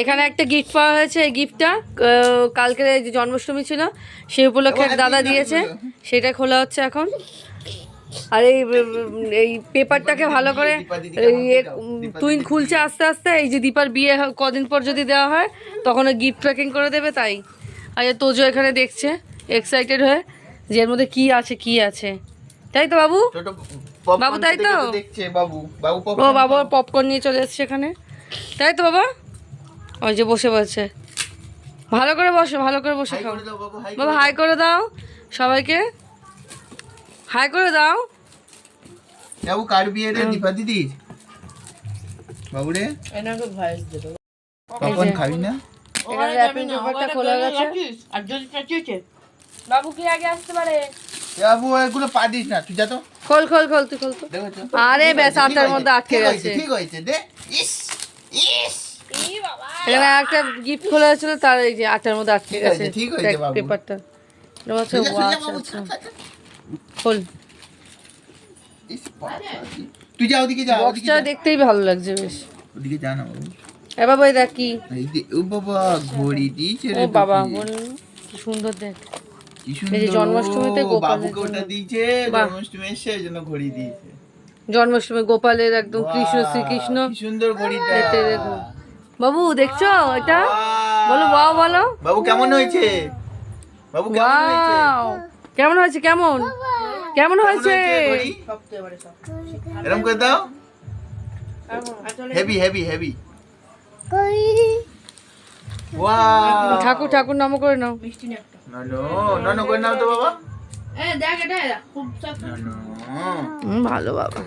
এখানে একটা গিফট পাওয়া হয়েছে এই গিফটটা কালকে যে জন্মাষ্টমী ছিল সেই উপলক্ষে দাদা দিয়েছে সেটা খোলা হচ্ছে এখন। আর এই এই পেপারটাকে ভালো করে তুই খুলছে আস্তে আস্তে এই যে দীপার বিয়ে কদিন পর যদি দেওয়া হয় তখন গিফট প্যাকিং করে দেবে তাই। আর তোজো এখানে দেখছে এক্সাইটেড হয়ে যে এর মধ্যে কি আছে কি আছে। তাই তো বাবু? বাবু, তাই তো? দেখছে বাবু। বাবু ও বাবা। পপকর্ন নিয়ে চলে এসছে এখানে। তাই তো বাবা? ওই যে বসে বসে। ভালো করে বসো ভালো করে বসে খাও। করে দাও বাবু হাই করে দাও। সবাইকে। হাই করে দাও। বাবু কার বিয়ে রে দীপা দিদির? বাবু রে। এনাকে ভয়েস পপকর্ন খাবি না? এখানে র্যাপিং পেপারটা খোলা গেছে। আর যদি চাচিয়েছে বাবু কি আগে আসতে পারে? বাবু এগুলো পা দিস না তুই যা তো। খোল খোল খোল তুই খোল তো। আরে ব্যাস ঠিক আটটার মধ্যে আটকে গেছে। ঠিক হয়েছে দে ইস ইস। এখানে একটা গিফট খোলা হয়েছিল তার এই যে আটটার মধ্যে আটকে গেছে। ঠিক হয়েছে পেপারটা আচ্ছা। খোল। তুই যা ওদিকে যা বক্সটা দেখতেই ভালো লাগছে বেশ। ওদিকে যা না বাবু। এ বাবা এই কি ও বাবা ঘড়ি দিয়েছে রে বাবা। সুন্দর দেখ। জন্মাষ্টমীতে বাবুকে ওটা দিয়েছে জন্মাষ্টমী এসে এই জন্য ঘড়ি দিয়েছে। জন্মাষ্টমী গোপালের একদম কৃষ্ণ শ্রীকৃষ্ণ। সুন্দর ঘড়িটা বাবু দেখছ এটা? বলো বাও বলো। বাবু কেমন হয়েছে? বাবু কেমন হয়েছে? কেমন হয়েছে কেমন? কেমন হয়েছে? এরকম করে দাও। হেভি হেভি হেভি ঠাকুর ঠাকুর নাম করে নাও। মিষ্টি নাও তো বাবা। দেখ এটা খুব ভালো বাবা।